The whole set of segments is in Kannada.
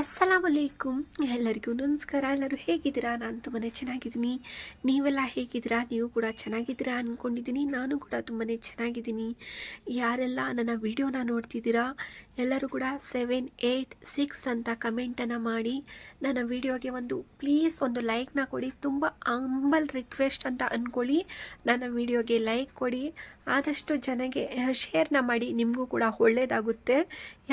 ಅಸ್ಸಲಾಮಲೈಕುಮ್ ಎಲ್ಲರಿಗೂ ನಮಸ್ಕಾರ. ಎಲ್ಲರೂ ಹೇಗಿದ್ದೀರಾ? ನಾನು ತುಂಬಾ ಚೆನ್ನಾಗಿದ್ದೀನಿ. ನೀವೆಲ್ಲ ಹೇಗಿದ್ದೀರಾ? ನೀವು ಕೂಡ ಚೆನ್ನಾಗಿದ್ದೀರಾ ಅಂದ್ಕೊಂಡಿದ್ದೀನಿ ನಾನು ಕೂಡ ತುಂಬಾ ಚೆನ್ನಾಗಿದ್ದೀನಿ. ಯಾರೆಲ್ಲ ನನ್ನ ವಿಡಿಯೋನ ನೋಡ್ತಿದ್ದೀರಾ, ಎಲ್ಲರೂ ಕೂಡ ಸೆವೆನ್ ಏಯ್ಟ್ ಸಿಕ್ಸ್ ಅಂತ ಕಮೆಂಟನ್ನು ಮಾಡಿ ನನ್ನ ವಿಡಿಯೋಗೆ ಒಂದು ಪ್ಲೀಸ್ ಒಂದು ಲೈಕ್ನ ಕೊಡಿ. ತುಂಬ ಅಂಬಲ್ ರಿಕ್ವೆಸ್ಟ್ ಅಂತ ಅಂದ್ಕೊಳ್ಳಿ ನನ್ನ ವಿಡಿಯೋಗೆ ಲೈಕ್ ಕೊಡಿ. ಆದಷ್ಟು ಜನಗೆ ಶೇರ್ನ ಮಾಡಿ. ನಿಮಗೂ ಕೂಡ ಒಳ್ಳೆಯದಾಗುತ್ತೆ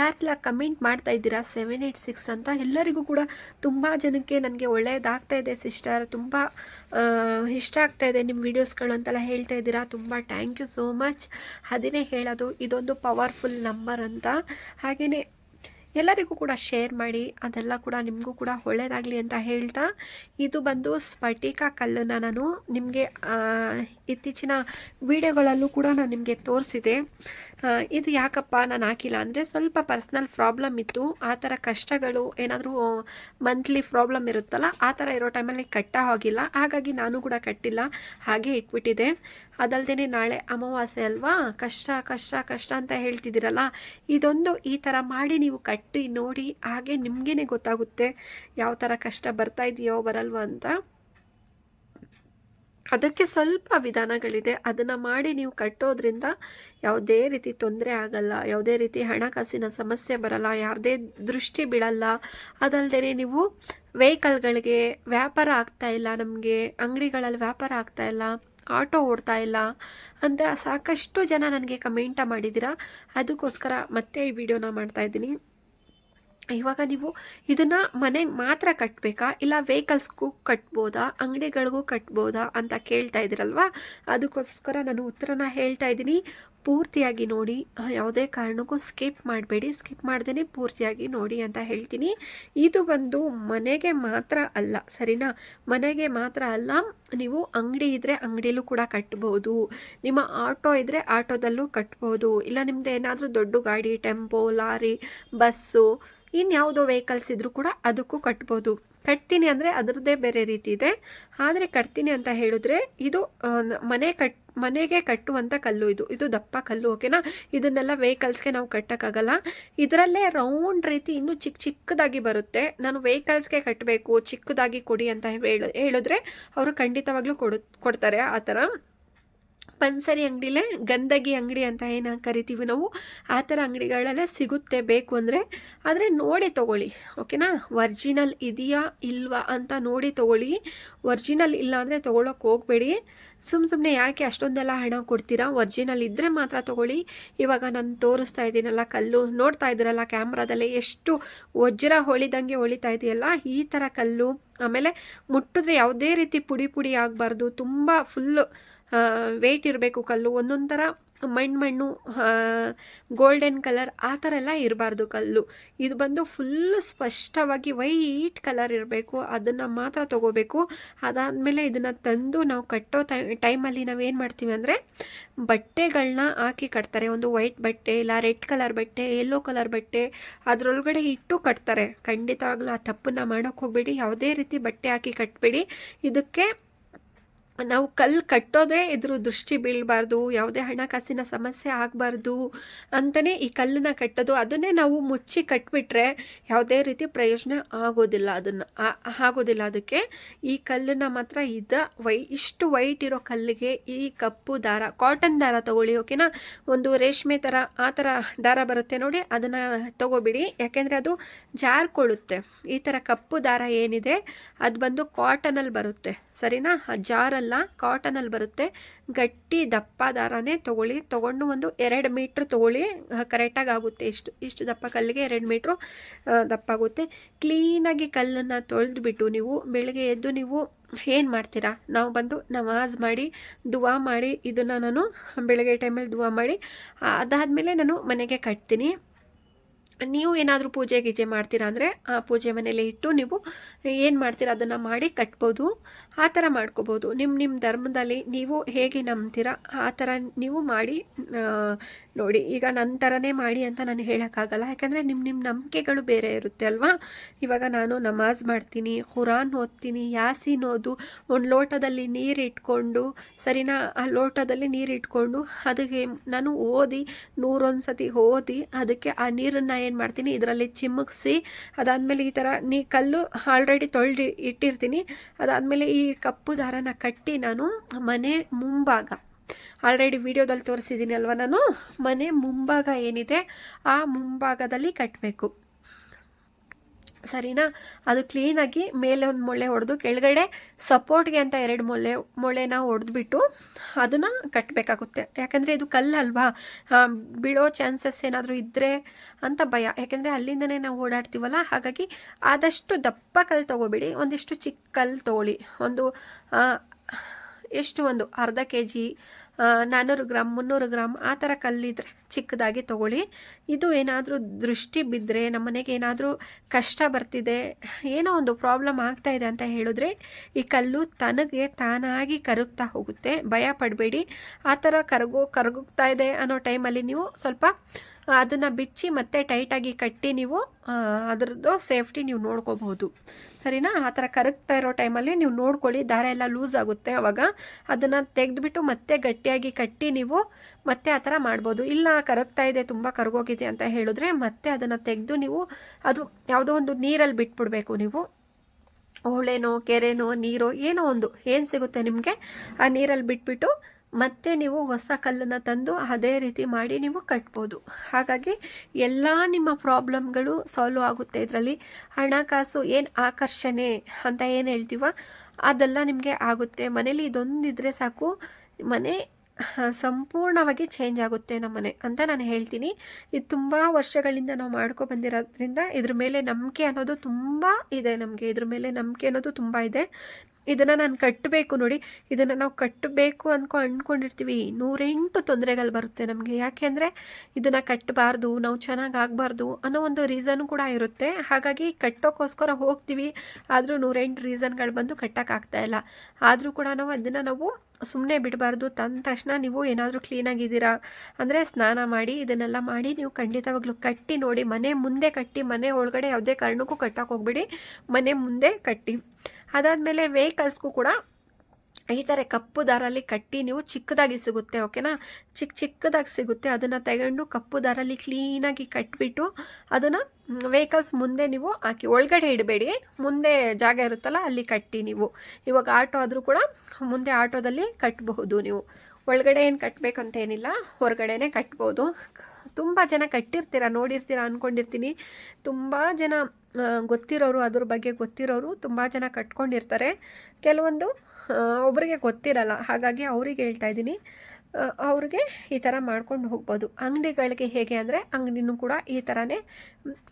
ಯಾರೆಲ್ಲ ಕಮೆಂಟ್ ಮಾಡ್ತಾ ಇದ್ದೀರಾ ಸೆವೆನ್ ಏಯ್ಟ್ ಸಿಕ್ಸ್ ಅಂತ ಎಲ್ಲರಿಗೂ ಕೂಡ ತುಂಬ ಜನಕ್ಕೆ ನನಗೆ ಒಳ್ಳೆಯದಾಗ್ತಾ ಇದೆ, ಸಿಸ್ಟರ್. ತುಂಬ ಇಷ್ಟ ಆಗ್ತಾ ಇದೆ ನಿಮ್ಮ ವೀಡಿಯೋಸ್ಗಳು ಅಂತೆಲ್ಲ ಹೇಳ್ತಾ ಇದ್ದೀರಾ. ತುಂಬ ಥ್ಯಾಂಕ್ ಯು ಸೋ ಮಚ್ ಅದನ್ನೇ ಹೇಳೋದು, ಇದೊಂದು ಪವರ್ಫುಲ್ ನಂಬರ್ ಅಂತ. ಹಾಗೆಯೇ ಎಲ್ಲರಿಗೂ ಕೂಡ ಶೇರ್ ಮಾಡಿ, ಅದೆಲ್ಲ ಕೂಡ ನಿಮಗೂ ಕೂಡ ಒಳ್ಳೆಯದಾಗಲಿ ಅಂತ ಹೇಳ್ತಾ, ಇದು ಬಂದು ಸ್ಫಟಿಕ ಕಲ್ಲನ್ನು ನಾನು ನಿಮಗೆ ಇತ್ತೀಚಿನ ವಿಡಿಯೋಗಳಲ್ಲೂ ಕೂಡ ನಾನು ನಿಮಗೆ ತೋರಿಸಿದೆ. ಇದು ಯಾಕಪ್ಪ ನಾನು ಹಾಕಿಲ್ಲ ಅಂದರೆ ಸ್ವಲ್ಪ ಪರ್ಸ್ನಲ್ ಪ್ರಾಬ್ಲಮ್ ಇತ್ತು. ಆ ಥರ ಕಷ್ಟಗಳು, ಏನಾದರೂ ಮಂತ್ಲಿ ಪ್ರಾಬ್ಲಮ್ ಇರುತ್ತಲ್ಲ, ಆ ಥರ ಇರೋ ಟೈಮಲ್ಲಿ ಕಟ್ಟ ಹೋಗಿಲ್ಲ. ಹಾಗಾಗಿ ನಾನು ಕೂಡ ಕಟ್ಟಿಲ್ಲ, ಹಾಗೆ ಇಟ್ಬಿಟ್ಟಿದೆ. ಅದಲ್ಲದೆ ನಾಳೆ ಅಮಾವಾಸ್ಯೆ ಅಲ್ವಾ? ಕಷ್ಟ ಕಷ್ಟ ಕಷ್ಟ ಅಂತ ಹೇಳ್ತಿದ್ದೀರಲ್ಲ, ಇದೊಂದು ಈ ಥರ ಮಾಡಿ ನೀವು ಕಟ್ಟಿ ನೋಡಿ, ಹಾಗೆ ನಿಮಗೇನೆ ಗೊತ್ತಾಗುತ್ತೆ, ಯಾವ ಥರ ಕಷ್ಟ ಬರ್ತಾ ಇದೆಯೋ, ಬರಲ್ವಾ ಅಂತ. ಅದಕ್ಕೆ ಸ್ವಲ್ಪ ವಿಧಾನಗಳಿದೆ. ಅದನ್ನು ಮಾಡಿ ನೀವು ಕಟ್ಟೋದ್ರಿಂದ ಯಾವುದೇ ರೀತಿ ತೊಂದರೆ ಆಗಲ್ಲ, ಯಾವುದೇ ರೀತಿ ಹಣಕಾಸಿನ ಸಮಸ್ಯೆ ಬರಲ್ಲ ಯಾವುದೇ ದೃಷ್ಟಿ ಬೀಳಲ್ಲ. ಅದಲ್ಲದೆ ನೀವು ವೆಹಿಕಲ್ಗಳಿಗೆ ವ್ಯಾಪಾರ ಆಗ್ತಾ ಇಲ್ಲ, ನಮಗೆ ಅಂಗಡಿಗಳಲ್ಲಿ ವ್ಯಾಪಾರ ಆಗ್ತಾ ಇಲ್ಲ, ಆಟೋ ಓಡ್ತಾ ಇಲ್ಲ ಅಂತ ಸಾಕಷ್ಟು ಜನ ನನಗೆ ಕಮೆಂಟ ಮಾಡಿದ್ದೀರಾ? ಅದಕ್ಕೋಸ್ಕರ ಮತ್ತೆ ಈ ವಿಡಿಯೋನ ಮಾಡ್ತಾ ಇದ್ದೀನಿ. ಇವಾಗ ನೀವು ಇದನ್ನು ಮನೆಗೆ ಮಾತ್ರ ಕಟ್ಟಬೇಕಾ ಇಲ್ಲ ವೆಹಿಕಲ್ಸ್ಗೂ ಕಟ್ಬೋದಾ? ಅಂಗಡಿಗಳಿಗೂ ಕಟ್ಬೋದಾ ಅಂತ ಕೇಳ್ತಾ ಇದ್ದೀರಲ್ವಾ? ಅದಕ್ಕೋಸ್ಕರ ನಾನು ಉತ್ತರನ ಹೇಳ್ತಾ ಇದ್ದೀನಿ. ಪೂರ್ತಿಯಾಗಿ ನೋಡಿ ಯಾವುದೇ ಕಾರಣಕ್ಕೂ ಸ್ಕಿಪ್ ಮಾಡಬೇಡಿ. ಸ್ಕಿಪ್ ಮಾಡ್ದೇ ಪೂರ್ತಿಯಾಗಿ ನೋಡಿ ಅಂತ ಹೇಳ್ತೀನಿ. ಇದು ಬಂದು ಮನೆಗೆ ಮಾತ್ರ ಅಲ್ಲ, ಸರಿನಾ? ಮನೆಗೆ ಮಾತ್ರ ಅಲ್ಲ, ನೀವು ಅಂಗಡಿ ಇದ್ದರೆ ಅಂಗಡಿಲೂ ಕೂಡ ಕಟ್ಬೋದು. ನಿಮ್ಮ ಆಟೋ ಇದ್ದರೆ ಆಟೋದಲ್ಲೂ ಕಟ್ಬೋದು. ಇಲ್ಲ ನಿಮ್ಮದು ಏನಾದರೂ ದೊಡ್ಡ ಗಾಡಿ, ಟೆಂಪೋ, ಲಾರಿ, ಬಸ್ಸು, ಇನ್ಯಾವುದೋ ವೆಹಿಕಲ್ಸ್ ಇದ್ದರೂ ಕೂಡ ಅದಕ್ಕೂ ಕಟ್ಬೋದು. ಕಟ್ತೀನಿ ಅಂದರೆ ಅದರದ್ದೇ ಬೇರೆ ರೀತಿ ಇದೆ. ಆದರೆ ಕಟ್ತೀನಿ ಅಂತ ಹೇಳಿದ್ರೆ ಇದು ಮನೆ ಕಟ್ ಮನೆಗೆ ಕಟ್ಟುವಂಥ ಕಲ್ಲು ಇದು. ಇದು ದಪ್ಪ ಕಲ್ಲು ಓಕೆನಾ ಇದನ್ನೆಲ್ಲ ವೆಹಿಕಲ್ಸ್ಗೆ ನಾವು ಕಟ್ಟೋಕ್ಕಾಗಲ್ಲ. ಇದರಲ್ಲೇ ರೌಂಡ್ ರೀತಿ ಇನ್ನೂ ಚಿಕ್ಕ ಚಿಕ್ಕದಾಗಿ ಬರುತ್ತೆ. ನಾನು ವೆಹಿಕಲ್ಸ್ಗೆ ಕಟ್ಟಬೇಕು ಚಿಕ್ಕದಾಗಿ ಕೊಡಿ ಅಂತ ಹೇಳಿ, ಹೇಳಿದ್ರೆ ಅವರು ಖಂಡಿತವಾಗ್ಲೂ ಕೊಡು, ಕೊಡ್ತಾರೆ ಆ ಥರ. ಪನ್ಸರಿ ಅಂಗಡಿಲೇ ಗಂದಗಿ ಅಂಗಡಿ ಅಂತ ಏನು ಕರಿತೀವಿ ನಾವು, ಆ ಥರ ಅಂಗಡಿಗಳಲ್ಲೇ ಸಿಗುತ್ತೆ ಬೇಕು ಅಂದರೆ, ಆದರೆ ನೋಡಿ ತೊಗೊಳ್ಳಿ ಓಕೆನಾ ವರ್ಜಿನಲ್ ಇದೆಯಾ ಇಲ್ವಾ ಅಂತ ನೋಡಿ ತೊಗೊಳ್ಳಿ. ವರ್ಜಿನಲ್ ಇಲ್ಲ ಅಂದರೆ ತೊಗೊಳಕ್ಕೆ ಹೋಗಬೇಡಿ. ಸುಮ್ಮ ಸುಮ್ಮನೆ ಯಾಕೆ ಅಷ್ಟೊಂದೆಲ್ಲ ಹಣ ಕೊಡ್ತೀರಾ? ವರ್ಜಿನಲ್ ಇದ್ದರೆ ಮಾತ್ರ ತೊಗೊಳ್ಳಿ. ಇವಾಗ ನಾನು ತೋರಿಸ್ತಾ ಇದ್ದೀನಲ್ಲ ಕಲ್ಲು, ನೋಡ್ತಾ ಇದ್ದೀರಲ್ಲ ಕ್ಯಾಮ್ರಾದಲ್ಲಿ ಎಷ್ಟು ವಜ್ರ ಹೊಳಿದಂಗೆ ಹೊಳಿತಾ ಇದೆಯಲ್ಲ, ಈ ಥರ ಕಲ್ಲು. ಆಮೇಲೆ ಮುಟ್ಟಿದ್ರೆ ಯಾವುದೇ ರೀತಿ ಪುಡಿ ಪುಡಿ ಆಗಬಾರ್ದು, ತುಂಬ ಫುಲ್ಲು ವೆಯ್ಟ್ ಇರಬೇಕು, ಕಲ್ಲು ಒಂದೊಂಥರ ಥರ ಮಣ್ಣು ಮಣ್ಣು ಗೋಲ್ಡನ್ ಕಲರ್ ಆ ಥರ ಎಲ್ಲ ಇರಬಾರ್ದು ಕಲ್ಲು. ಇದು ಬಂದು ಫುಲ್ಲು ಸ್ಪಷ್ಟವಾಗಿ ವೈಟ್ ಕಲರ್ ಇರಬೇಕು, ಅದನ್ನು ಮಾತ್ರ ತೊಗೋಬೇಕು. ಅದಾದಮೇಲೆ ಇದನ್ನು ತಂದು ನಾವು ಕಟ್ಟೋ ಟೈಮಲ್ಲಿ ನಾವು ಏನು ಮಾಡ್ತೀವಿ ಅಂದರೆ ಬಟ್ಟೆಗಳನ್ನ ಹಾಕಿ ಕಟ್ತಾರೆ. ಒಂದು ವೈಟ್ ಬಟ್ಟೆ, ಇಲ್ಲ ರೆಡ್ ಕಲರ್ ಬಟ್ಟೆ ಯೆಲ್ಲೋ ಕಲರ್ ಬಟ್ಟೆ, ಅದರೊಳಗಡೆ ಇಟ್ಟು ಕಟ್ತಾರೆ. ಖಂಡಿತವಾಗ್ಲೂ ಆ ತಪ್ಪನ್ನು ಮಾಡೋಕ್ಕೆ ಹೋಗಬೇಡಿ. ಯಾವುದೇ ರೀತಿ ಬಟ್ಟೆ ಹಾಕಿ ಕಟ್ಟಬೇಡಿ ಇದಕ್ಕೆ ನಾವು ಕಲ್ಲು ಕಟ್ಟೋದೇ ಇದ್ರ ದೃಷ್ಟಿ ಬೀಳಬಾರ್ದು, ಯಾವುದೇ ಹಣಕಾಸಿನ ಸಮಸ್ಯೆ ಆಗಬಾರ್ದು ಅಂತಲೇ ಈ ಕಲ್ಲನ್ನ ಕಟ್ಟೋದು, ಅದನ್ನೇ ನಾವು ಮುಚ್ಚಿ ಕಟ್ಬಿಟ್ರೆ ಯಾವುದೇ ರೀತಿ ಪ್ರಯೋಜನ ಆಗೋದಿಲ್ಲ, ಅದನ್ನು ಆಗೋದಿಲ್ಲ. ಅದಕ್ಕೆ ಈ ಕಲ್ಲನ್ನು ಮಾತ್ರ ಇದ ವೈ, ಇಷ್ಟು ವೈಟ್ ಇರೋ ಕಲ್ಲಿಗೆ ಈ ಕಪ್ಪು ದಾರ, ಕಾಟನ್ ದಾರ ತೊಗೊಳ್ಳಿ, ಓಕೆನಾ? ಒಂದು ರೇಷ್ಮೆ ಥರ ಆ ಥರ ದಾರ ಬರುತ್ತೆ ನೋಡಿ, ಅದನ್ನು ತಗೋಬಿಡಿ. ಯಾಕೆಂದರೆ ಅದು ಜಾರ್ಕೊಳ್ಳುತ್ತೆ. ಈ ಥರ ಕಪ್ಪು ದಾರ ಏನಿದೆ, ಅದು ಬಂದು ಕಾಟನಲ್ಲಿ ಬರುತ್ತೆ. ಸರಿನಾ? ಜಾರಲ್ಲ ಕಾಟನಲ್ಲಿ ಬರುತ್ತೆ. ಗಟ್ಟಿ ದಪ್ಪ ದಾರನೇ ತೊಗೊಳ್ಳಿ. ತೊಗೊಂಡು ಒಂದು ಎರಡು ಮೀಟ್ರ್ ತೊಗೊಳ್ಳಿ. ಕರೆಕ್ಟಾಗಿ ಆಗುತ್ತೆ. ಇಷ್ಟು ಇಷ್ಟು ದಪ್ಪ ಕಲ್ಲಿಗೆ ಎರಡು ಮೀಟ್ರು ದಪ್ಪ ಆಗುತ್ತೆ. ಕ್ಲೀನಾಗಿ ಕಲ್ಲನ್ನು ತೊಳೆದ್ಬಿಟ್ಟು ನೀವು ಬೆಳಗ್ಗೆ ಎದ್ದು ನೀವು ಏನು ಮಾಡ್ತೀರಾ? ನಾವು ಬಂದು ನಮಾಜ್ ಮಾಡಿ, ದುವಾ ಮಾಡಿ, ಇದನ್ನು ನಾನು ಬೆಳಗ್ಗೆ ಟೈಮಲ್ಲಿ ದುವಾ ಮಾಡಿ, ಅದಾದಮೇಲೆ ನಾನು ಮನೆಗೆ ಕಟ್ತೀನಿ. ನೀವು ಏನಾದರೂ ಪೂಜೆ ಗೀಜೆ ಮಾಡ್ತೀರಾ ಅಂದರೆ ಆ ಪೂಜೆ ಮನೇಲಿ ಇಟ್ಟು ನೀವು ಏನು ಮಾಡ್ತೀರಾ ಅದನ್ನು ಮಾಡಿ ಕಟ್ಬೋದು, ಆ ಥರ ಮಾಡ್ಕೋಬೋದು. ನಿಮ್ಮ ನಿಮ್ಮ ಧರ್ಮದಲ್ಲಿ ನೀವು ಹೇಗೆ ನಂಬ್ತೀರಾ, ಆ ಥರ ನೀವು ಮಾಡಿ ನೋಡಿ. ಈಗ ನನ್ನ ಥರನೇ ಮಾಡಿ ಅಂತ ನಾನು ಹೇಳೋಕ್ಕಾಗಲ್ಲ. ಯಾಕಂದರೆ ನಿಮ್ಮ ನಿಮ್ಮ ನಂಬಿಕೆಗಳು ಬೇರೆ ಇರುತ್ತೆ ಅಲ್ವಾ? ಇವಾಗ ನಾನು ನಮಾಜ್ ಮಾಡ್ತೀನಿ ಖುರಾನ್ ಓದ್ತೀನಿ, ಯಾಸಿನ್ ಓದು, ಒಂದು ಲೋಟದಲ್ಲಿ ನೀರು ಇಟ್ಕೊಂಡು, ಸರಿನಾ? ಆ ಲೋಟದಲ್ಲಿ ನೀರು ಇಟ್ಕೊಂಡು, ಅದಕ್ಕೆ ನಾನು ಓದಿ ನೂರೊಂದು ಸತಿ ಓದಿ, ಅದಕ್ಕೆ ಆ ನೀರನ್ನು ಏನು ಮಾಡ್ತೀನಿ? ಇದರಲ್ಲಿ ಚಿಮ್ಮಿಸಿ ಅದಾದಮೇಲೆ ಈ ಥರ ನೀ ಕಲ್ಲು ಆಲ್ರೆಡಿ ತೊಳೆದು ಇಟ್ಟಿರ್ತೀನಿ. ಅದಾದಮೇಲೆ ಈ ಕಪ್ಪು ದಾರನ ಕಟ್ಟಿ ನಾನು ಮನೆ ಮುಂಭಾಗ ಆಲ್ರೆಡಿ ವಿಡಿಯೋದಲ್ಲಿ ತೋರಿಸಿದ್ದೀನಿ ಅಲ್ವಾ ನಾನು? ಮನೆ ಮುಂಭಾಗ ಏನಿದೆ, ಆ ಮುಂಭಾಗದಲ್ಲಿ ಕಟ್ಟಬೇಕು ಸರಿನಾ? ಅದು ಕ್ಲೀನಾಗಿ ಮೇಲೆ ಒಂದು ಮೊಳೆ ಹೊಡೆದು ಕೆಳಗಡೆ ಸಪೋರ್ಟ್ಗೆ ಅಂತ ಎರಡು ಮೊಳೆ ಮೊಳೆನ ಹೊಡೆದ್ಬಿಟ್ಟು ಅದನ್ನು ಕಟ್ಟಬೇಕಾಗುತ್ತೆ ಯಾಕಂದರೆ ಇದು ಕಲ್ಲಲ್ವಾ ಬೀಳೋ ಚಾನ್ಸಸ್ ಏನಾದರೂ ಇದ್ದರೆ ಅಂತ ಭಯ. ಯಾಕೆಂದರೆ ಅಲ್ಲಿಂದನೇ ನಾವು ಓಡಾಡ್ತೀವಲ್ಲ, ಹಾಗಾಗಿ ಆದಷ್ಟು ದಪ್ಪ ಕಲ್ಲು ತೊಗೋಬೇಡಿ. ಒಂದಿಷ್ಟು ಚಿಕ್ಕ ಕಲ್ಲು ತೊಗೊಳ್ಳಿ. ಒಂದು ಎಷ್ಟು ಒಂದು, ಅರ್ಧ ಕೆ ಜಿ ನಾನ್ನೂರು ಗ್ರಾಮ್, ಮುನ್ನೂರು ಗ್ರಾಮ್ ಆ ಥರ ಕಲ್ಲಿದ್ರೆ ಚಿಕ್ಕದಾಗಿ ತಗೊಳ್ಳಿ. ಇದು ಏನಾದರೂ ದೃಷ್ಟಿ ಬಿದ್ದರೆ ನಮ್ಮ ಮನೆಗೆ ಏನಾದರೂ ಕಷ್ಟ ಬರ್ತಿದೆ, ಏನೋ ಒಂದು ಪ್ರಾಬ್ಲಮ್ ಆಗ್ತಾ ಇದೆ ಅಂತ ಹೇಳಿದ್ರೆ ಈ ಕಲ್ಲು ತನಗೆ ತಾನಾಗಿ ಕರಗ್ತಾ ಹೋಗುತ್ತೆ. ಭಯ ಪಡಬೇಡಿ. ಆ ಥರ ಕರಗೋ ಕರಗುತ್ತಾ ಇದೆ ಅನ್ನೋ ಟೈಮಲ್ಲಿ ನೀವು ಸ್ವಲ್ಪ ಅದನ್ನು ಬಿಚ್ಚಿ ಮತ್ತೆ ಟೈಟಾಗಿ ಕಟ್ಟಿ ನೀವು ಅದರದ್ದು ಸೇಫ್ಟಿ ನೀವು ನೋಡ್ಕೋಬಹುದು. ಸರಿನಾ? ಆ ಥರ ಕರಗ್ತಾ ಇರೋ ಟೈಮಲ್ಲಿ ನೀವು ನೋಡ್ಕೊಳ್ಳಿ, ದಾರ ಎಲ್ಲ ಲೂಸ್ ಆಗುತ್ತೆ ಅವಾಗ. ಅದನ್ನು ತೆಗೆದುಬಿಟ್ಟು ಮತ್ತೆ ಗಟ್ಟಿಯಾಗಿ ಕಟ್ಟಿ ನೀವು ಮತ್ತೆ ಆ ಥರ ಮಾಡ್ಬೋದು. ಇಲ್ಲ, ಕರಗ್ತಾ ಇದೆ, ತುಂಬ ಕರಗೋಗಿದೆ ಅಂತ ಹೇಳಿದ್ರೆ ಮತ್ತೆ ಅದನ್ನು ತೆಗೆದು ನೀವು, ಅದು ಯಾವುದೋ ಒಂದು ನೀರಲ್ಲಿ ಬಿಟ್ಬಿಡ್ಬೇಕು ನೀವು. ಹೊಳೆನೋ ಕೆರೆನೋ, ನೀರೋ, ಏನೋ ಒಂದು, ಏನು ಸಿಗುತ್ತೆ ನಿಮಗೆ? ಆ ನೀರಲ್ಲಿ ಬಿಟ್ಬಿಟ್ಟು ಮತ್ತೆ ನೀವು ಹೊಸ ಕಲ್ಲನ್ನು ತಂದು ಅದೇ ರೀತಿ ಮಾಡಿ ನೀವು ಕಟ್ಬೋದು. ಹಾಗಾಗಿ ಎಲ್ಲ ನಿಮ್ಮ ಪ್ರಾಬ್ಲಮ್ಗಳು ಸಾಲ್ವ್ ಆಗುತ್ತೆ ಇದರಲ್ಲಿ. ಹಣಕಾಸು ಏನು ಆಕರ್ಷಣೆ ಅಂತ ಏನು ಹೇಳ್ತೀವ ಅದೆಲ್ಲ ನಿಮಗೆ ಆಗುತ್ತೆ. ಮನೇಲಿ ಇದೊಂದಿದ್ರೆ ಸಾಕು. ಮನೆ ಸಂಪೂರ್ಣವಾಗಿ ಚೇಂಜ್ ಆಗುತ್ತೆ ನಮ್ಮ ಮನೆ ಅಂತ ನಾನು ಹೇಳ್ತೀನಿ. ಇದು ತುಂಬ ವರ್ಷಗಳಿಂದ ನಾವು ಮಾಡ್ಕೊ ಬಂದಿರೋದ್ರಿಂದ ಇದ್ರ ಮೇಲೆ ನಂಬಿಕೆ ಅನ್ನೋದು ತುಂಬ ಇದೆ ನಮಗೆ. ಇದ್ರ ಮೇಲೆ ನಂಬಿಕೆ ಅನ್ನೋದು ತುಂಬ ಇದೆ. ಇದನ್ನು ನಾನು ಕಟ್ಟಬೇಕು ನೋಡಿ. ಇದನ್ನು ನಾವು ಕಟ್ಟಬೇಕು ಅನ್ಕೊ ಅಂದ್ಕೊಂಡಿರ್ತೀವಿ ನೂರೆಂಟು ತೊಂದರೆಗಳು ಬರುತ್ತೆ ನಮಗೆ. ಯಾಕೆ ಅಂದರೆ ಇದನ್ನು ಕಟ್ಟಬಾರ್ದು ನಾವು ಚೆನ್ನಾಗಿ ಆಗಬಾರ್ದು ಅನ್ನೋ ಒಂದು ರೀಸನ್ ಕೂಡ ಇರುತ್ತೆ. ಹಾಗಾಗಿ ಕಟ್ಟೋಕ್ಕೋಸ್ಕರ ಹೋಗ್ತೀವಿ. ಆದರೂ ನೂರೆಂಟು ರೀಸನ್ಗಳು ಬಂದು ಕಟ್ಟೋಕ್ಕಾಗ್ತಾ ಇಲ್ಲ. ಆದರೂ ಕೂಡ ನಾವು ಅದನ್ನು ನಾವು ಸುಮ್ಮನೆ ಬಿಡಬಾರ್ದು. ತಂದ ತಕ್ಷಣ ನೀವು ಏನಾದರೂ ಕ್ಲೀನಾಗಿದ್ದೀರಾ ಅಂದರೆ ಸ್ನಾನ ಮಾಡಿ ಇದನ್ನೆಲ್ಲ ಮಾಡಿ ನೀವು ಖಂಡಿತವಾಗ್ಲೂ ಕಟ್ಟಿ ನೋಡಿ. ಮನೆ ಮುಂದೆ ಕಟ್ಟಿ, ಮನೆ ಒಳಗಡೆ ಯಾವುದೇ ಕಾರಣಕ್ಕೂ ಕಟ್ಟೋಕೆ ಹೋಗ್ಬಿಡಿ. ಮನೆ ಮುಂದೆ ಕಟ್ಟಿ. ಅದಾದಮೇಲೆ ವೆಹಿಕಲ್ಸ್ಗೂ ಕೂಡ ಈ ಥರ ಕಪ್ಪು ದಾರಲ್ಲಿ ಕಟ್ಟಿ ನೀವು ಚಿಕ್ಕದಾಗಿ ಸಿಗುತ್ತೆ ಓಕೆನಾ ಚಿಕ್ಕ ಚಿಕ್ಕದಾಗಿ ಸಿಗುತ್ತೆ. ಅದನ್ನು ತಗೊಂಡು ಕಪ್ಪು ದಾರಲ್ಲಿ ಕ್ಲೀನಾಗಿ ಕಟ್ಬಿಟ್ಟು ಅದನ್ನು ವೆಹಿಕಲ್ಸ್ ಮುಂದೆ ನೀವು ಹಾಕಿ, ಒಳಗಡೆ ಇಡಬೇಡಿ. ಮುಂದೆ ಜಾಗ ಇರುತ್ತಲ್ಲ, ಅಲ್ಲಿ ಕಟ್ಟಿ ನೀವು. ಇವಾಗ ಆಟೋ ಆದರೂ ಕೂಡ ಮುಂದೆ ಆಟೋದಲ್ಲಿ ಕಟ್ಟಬಹುದು ನೀವು. ಒಳಗಡೆ ಏನು ಕಟ್ಟಬೇಕಂತ ಏನಿಲ್ಲ, ಹೊರಗಡೆನೇ ಕಟ್ಬೋದು. ತುಂಬ ಜನ ಕಟ್ಟಿರ್ತೀರ, ನೋಡಿರ್ತೀರ ಅಂದ್ಕೊಂಡಿರ್ತೀನಿ ತುಂಬ ಜನ ಗೊತ್ತಿರೋರು, ಅದ್ರ ಬಗ್ಗೆ ಗೊತ್ತಿರೋರು ತುಂಬ ಜನ ಕಟ್ಕೊಂಡಿರ್ತಾರೆ. ಕೆಲವೊಂದು ಒಬ್ಬರಿಗೆ ಗೊತ್ತಿರಲ್ಲ. ಹಾಗಾಗಿ ಅವ್ರಿಗೆ ಹೇಳ್ತಾ ಇದ್ದೀನಿ. ಅವ್ರಿಗೆ ಈ ಥರ ಮಾಡ್ಕೊಂಡು ಹೋಗ್ಬೋದು. ಅಂಗಡಿಗಳಿಗೆ ಹೇಗೆ ಅಂದರೆ, ಅಂಗಡಿನೂ ಕೂಡ ಈ ಥರನೇ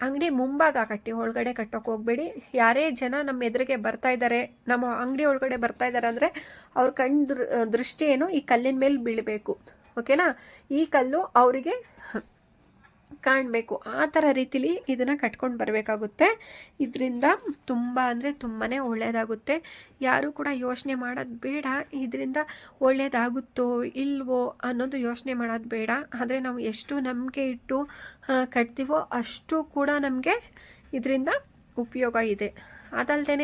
ಅಂಗಡಿ ಮುಂಭಾಗ ಕಟ್ಟಿ, ಒಳಗಡೆ ಕಟ್ಟೋಕೆ ಹೋಗಬೇಡಿ. ಯಾರೇ ಜನ ನಮ್ಮ ಎದುರಿಗೆ ಬರ್ತಾ ಇದ್ದಾರೆ ನಮ್ಮ ಅಂಗಡಿ ಒಳಗಡೆ ಬರ್ತಾ ಇದ್ದಾರೆ ಅಂದರೆ, ಅವ್ರ ಕಣ್ ದೃಷ್ಟಿ ಏನು ಈ ಕಲ್ಲಿನ ಮೇಲೆ ಬೀಳಬೇಕು. ಓಕೆನಾ? ಈ ಕಲ್ಲು ಅವರಿಗೆ ಕಾಣಬೇಕು. ಆ ಥರ ರೀತಿಲಿ ಇದನ್ನು ಕಟ್ಕೊಂಡು ಬರಬೇಕಾಗುತ್ತೆ. ಇದರಿಂದ ತುಂಬ ಅಂದರೆ ತುಂಬಾ ಒಳ್ಳೆಯದಾಗುತ್ತೆ ಯಾರೂ ಕೂಡ ಯೋಚನೆ ಮಾಡೋದು ಬೇಡ. ಇದರಿಂದ ಒಳ್ಳೆಯದಾಗುತ್ತೋ ಇಲ್ವೋ ಅನ್ನೋದು ಯೋಚನೆ ಮಾಡೋದು ಬೇಡ. ಆದರೆ ನಾವು ಎಷ್ಟು ನಂಬಿಕೆ ಇಟ್ಟು ಕಟ್ತೀವೋ ಅಷ್ಟು ಕೂಡ ನಮಗೆ ಇದರಿಂದ ಉಪಯೋಗ ಇದೆ. ಅದಲ್ದೇ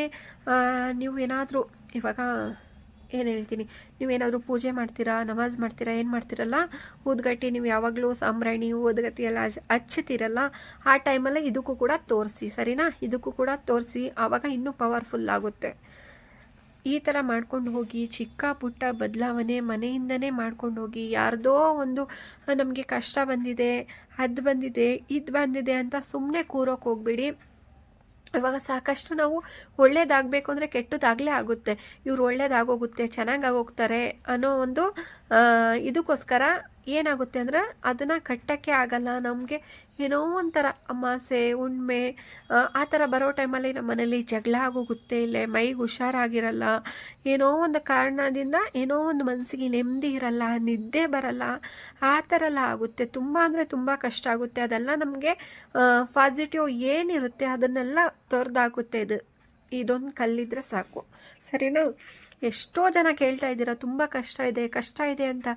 ನೀವು ಏನಾದರೂ ಇವಾಗ ಏನು ಹೇಳ್ತೀನಿ? ನೀವೇನಾದರೂ ಪೂಜೆ ಮಾಡ್ತೀರಾ, ನಮಾಜ್ ಮಾಡ್ತೀರಾ, ಏನು ಮಾಡ್ತೀರಲ್ಲ ಊದ್ಗಟ್ಟಿ ನೀವು ಯಾವಾಗಲೂ ಸಾಂಬ್ರಾಣಿ ಊದ್ಗಟ್ಟಿ ಎಲ್ಲ ಹಚ್ಚುತ್ತೀರಲ್ಲ ಆ ಟೈಮಲ್ಲಿ ಇದಕ್ಕೂ ಕೂಡ ತೋರಿಸಿ, ಸರಿನಾ? ಇದಕ್ಕೂ ಕೂಡ ತೋರಿಸಿ, ಆವಾಗ ಇನ್ನೂ ಪವರ್ಫುಲ್ ಆಗುತ್ತೆ. ಈ ಥರ ಮಾಡ್ಕೊಂಡು ಹೋಗಿ, ಚಿಕ್ಕ ಪುಟ್ಟ ಬದಲಾವಣೆ ಮನೆಯಿಂದನೇ ಮಾಡ್ಕೊಂಡು ಹೋಗಿ, ಯಾರ್ದೋ ಒಂದು, ನಮಗೆ ಕಷ್ಟ ಬಂದಿದೆ, ಅದು ಬಂದಿದೆ, ಇದು ಬಂದಿದೆ ಅಂತ ಸುಮ್ಮನೆ ಕೂರೋಕೆ ಹೋಗ್ಬೇಡಿ. ಇವಾಗ ಸಾಕಷ್ಟು ನಾವು ಒಳ್ಳೇದಾಗಬೇಕು ಅಂದರೆ ಕೆಟ್ಟದಾಗಲೇ ಆಗುತ್ತೆ. ಇವ್ರು ಒಳ್ಳೇದಾಗೋಗುತ್ತೆ ಚೆನ್ನಾಗಿ ಆಗೋಗ್ತಾರೆ ಅನ್ನೋ ಒಂದು ಇದಕ್ಕೋಸ್ಕರ ಏನಾಗುತ್ತೆ ಅಂದ್ರೆ ಅದನ್ನು ಕಟ್ಟೋಕ್ಕೆ ಆಗಲ್ಲ. ನಮಗೆ ಏನೋ ಒಂಥರ ಅಮಾಸೆ, ಹುಣ್ಮೆ, ಆ ಥರ ಬರೋ ಟೈಮಲ್ಲಿ ನಮ್ಮ ಮನೇಲಿ ಜಗಳ ಆಗೋಗುತ್ತೆ, ಇಲ್ಲೇ ಮೈಗೆ ಹುಷಾರಾಗಿರಲ್ಲ. ಏನೋ ಒಂದು ಕಾರಣದಿಂದ ಏನೋ ಒಂದು ಮನಸ್ಸಿಗೆ ನೆಮ್ಮದಿ ಇರಲ್ಲ, ನಿದ್ದೆ ಬರಲ್ಲ. ಆ ಥರ ಎಲ್ಲ ಆಗುತ್ತೆ. ತುಂಬ ಅಂದರೆ ತುಂಬ ಕಷ್ಟ ಆಗುತ್ತೆ. ಅದೆಲ್ಲ ನಮಗೆ ಪಾಸಿಟಿವ್ ಏನಿರುತ್ತೆ ಅದನ್ನೆಲ್ಲ ತೊರೆದಾಕುತ್ತೆ ಇದು, ಇದೊಂದು ಕಲ್ಲಿದ್ರೆ ಸಾಕು. ಸರಿನಾ? ಎಷ್ಟೋ ಜನ ಕೇಳ್ತಾ ಇದ್ದೀರಾ ತುಂಬ ಕಷ್ಟ ಇದೆ ಕಷ್ಟ ಇದೆ ಅಂತ.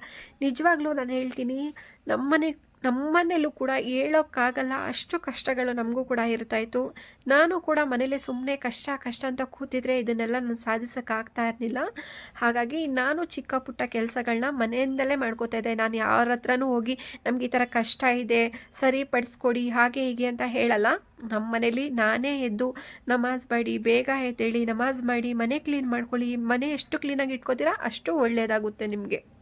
ನಿಜವಾಗ್ಲೂ ನಾನು ಹೇಳ್ತೀನಿ ನಮ್ಮನೆ ನಮ್ಮನೇಲೂ ಕೂಡ ಹೇಳೋಕ್ಕಾಗಲ್ಲ. ಅಷ್ಟು ಕಷ್ಟಗಳು ನಮಗೂ ಕೂಡ ಇರ್ತಾಯಿತ್ತು. ನಾನು ಕೂಡ ಮನೇಲಿ ಸುಮ್ಮನೆ ಕಷ್ಟ ಕಷ್ಟ ಅಂತ ಕೂತಿದ್ರೆ ಇದನ್ನೆಲ್ಲ ನಾನು ಸಾಧಿಸೋಕ್ಕಾಗ್ತಾ ಇರಲಿಲ್ಲ. ಹಾಗಾಗಿ ನಾನು ಚಿಕ್ಕ ಪುಟ್ಟ ಕೆಲಸಗಳನ್ನ ಮನೆಯಿಂದಲೇ ಮಾಡ್ಕೋತಾ ಇದ್ದೆ. ನಾನು ಯಾರ ಹತ್ರನೂ ಹೋಗಿ ನಮ್ಗೆ ಈ ಥರ ಕಷ್ಟ ಇದೆ, ಸರಿಪಡಿಸ್ಕೊಡಿ, ಹಾಗೆ, ಹೀಗೆ ಅಂತ ಹೇಳಲ್ಲ. ನಮ್ಮ ಮನೇಲಿ ನಾನೇ ಎದ್ದು ನಮಾಜ್ ಮಾಡಿ, ಬೇಗ ಎದ್ದೇಳಿ ನಮಾಜ್ ಮಾಡಿ, ಮನೆ ಕ್ಲೀನ್ ಮಾಡ್ಕೊಳ್ಳಿ, ಮನೆ ಎಷ್ಟು ಕ್ಲೀನಾಗಿ ಇಟ್ಕೋತೀರಾ ಅಷ್ಟು ಒಳ್ಳೆಯದಾಗುತ್ತೆ ನಿಮಗೆ.